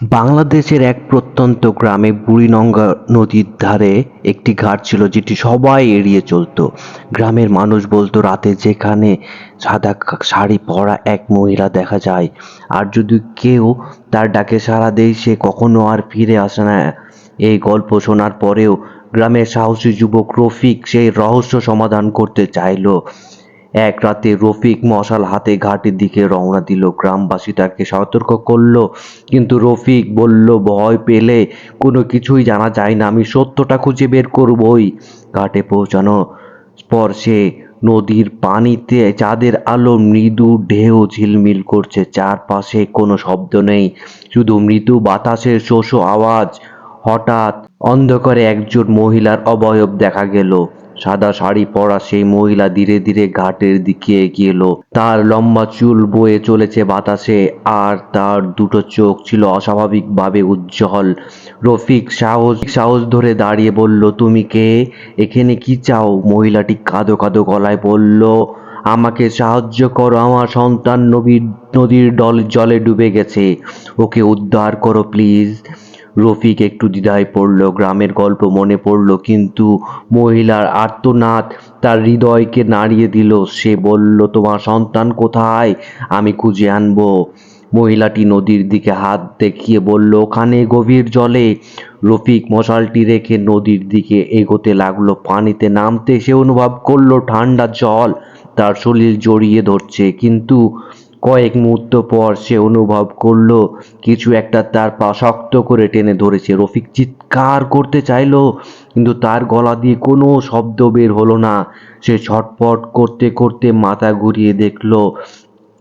বাংলাদেশের এক প্রত্যন্ত গ্রামে বুড়িনঙ্গা নদীর ধারে একটি ঘাট ছিল যেটি সবাই এড়িয়ে চলতো। গ্রামের মানুষ বলতো, রাতে যেখানে সাদা শাড়ি পরা এক মহিলা দেখা যায়, আর যদি কেউ তার ডাকে সাড়া দেয়, সে কখনো আর ফিরে আসে না। এই গল্প শোনার পরেও গ্রামের সাহসী যুবক রফিক সেই রহস্য সমাধান করতে চাইলো। এক রাতে রফিক মশাল হাতে ঘাটের দিকে রওনা দিল। গ্রামবাসী তাকে সতর্ক করল, কিন্তু রফিক বলল, ভয় পেলে কোনো কিছুই জানা যায় না, আমি সত্যটা খুঁজে বের করবই। ঘাটে পৌঁছানো স্পর্শে নদীর পানিতে চাঁদের আলো, মৃদু ঢেউ ঝিলমিল করছে। চারপাশে কোনো শব্দ নেই, শুধু মৃদু বাতাসের শোষ আওয়াজ। হঠাৎ অন্ধকারে একজন মহিলার অবয়ব দেখা গেল। সাদা শাড়ি পরা সেই মহিলা ধীরে ধীরে ঘাটের দিকে এগিয়ে এলো। তার লম্বা চুল বয়ে চলেছে বাতাসে আর তার দুটো চোখ ছিল অস্বাভাবিকভাবে উজ্জ্বল। রফিক সাহস সাহস ধরে দাঁড়িয়ে বলল, তুমি কে? এখানে কি চাও? মহিলাটি কাঁদো কাঁদো গলায় বলল, আমাকে সাহায্য করো, আমার সন্তান নবীর নদীর ডল, জলে ডুবে গেছে। ওকে উদ্ধার করো, প্লিজ। রফিক একটু দ্বিধায় পড়ল, গ্রামের গল্প মনে পড়ল, কিন্তু মহিলার আর্তনাদ তার হৃদয়কে নাড়িয়ে দিল। সে বলল, তোমার সন্তান কোথায়? আমি খুঁজে আনব। মহিলাটি নদীর দিকে হাত দেখিয়ে বলল, ওখানে গভীর জলে। রফিক মশালটি রেখে নদীর দিকে এগোতে লাগল। পানিতে নামতে সে অনুভব করল, ঠান্ডা জল তার শরীর জড়িয়ে ধরছে, কিন্তু কয়েক মুহূর্ত পর সে অনুভব করল, কিছু একটা তার পা শক্ত করে টেনে ধরেছে। রফিক চিৎকার করতে চাইলো, কিন্তু তার গলা দিয়ে কোনো শব্দ বের হলো না। সে ছটপট করতে করতে মাথা ঘুরিয়ে দেখল,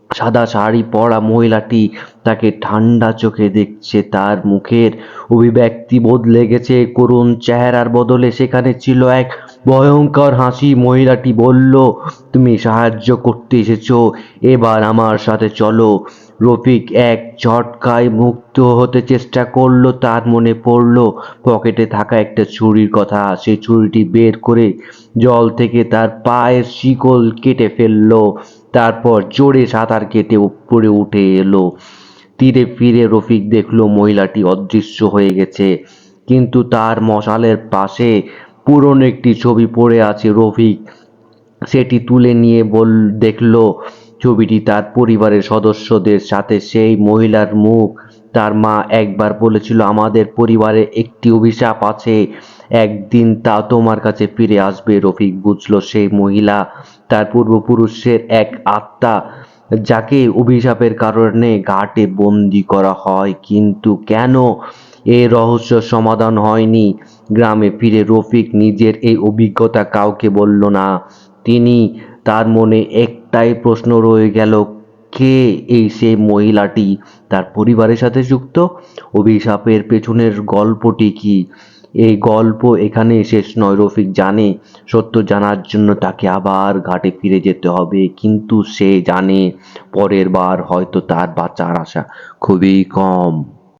সাদা শাড়ি পরা মহিলাটি তাকে ঠান্ডা চোখে দেখছে। তার মুখের অভিব্যক্তি বদলে গেছে। করুণ চেহারার বদলে সেখানে ছিল এক ভয়ঙ্কর হাসি মহিলাটি বলল, তুমি সাহায্য করতে এসেছ, এবার আমার সাথে চলো। রফিক এক ঝটকায় মুক্ত হতে চেষ্টা করল, তার মনে পড়ল, পকেটে থাকা একটা ছুরির কথা সেই ছুরিটি বের করে জল থেকে তার পায়ের শিকল কেটে ফেলল, তারপর জোরে সাঁতার কেটে উপরে উঠে এলো। তীরে ফিরে রফিক দেখল মহিলাটি অদৃশ্য হয়ে গেছে, কিন্তু তার মশালের পাশে পুরনো একটি ছবি পড়ে আছে রফিক। সেটি তুলে নিয়ে বল, দেখল ছবিটি তার পরিবারের সদস্যদের সাথে। সেই মহিলার মুখ, তার মা একবার বলেছিল, আমাদের পরিবারে একটি অভিশাপ আছে। একদিন তা তোমার কাছে ফিরে আসবে, রফিক বুঝলো। সেই মহিলা তার পূর্বপুরুষের এক আত্মা, যাকে অভিশাপের কারণে ঘাটে বন্দি করা হয়। কিন্তু কেন এ রহস্য সমাধান হয়নি? গ্রামে ফিরে রফিক নিজের এই অভিজ্ঞতা কাউকে বলল না। তিনি তার মনে একটাই প্রশ্ন রয়ে গেল, কে এই সে মহিলাটি? তার পরিবারের সাথে যুক্ত? অভিশাপের পেছনের গল্পটি কি? এই গল্প এখানে শেষ নয়, রফিক জানে। সত্য জানার জন্য তাকে আবার ঘাটে ফিরে যেতে হবে, কিন্তু সে জানে পরের বার হয়তো তার বাঁচার আশা খুবই কম।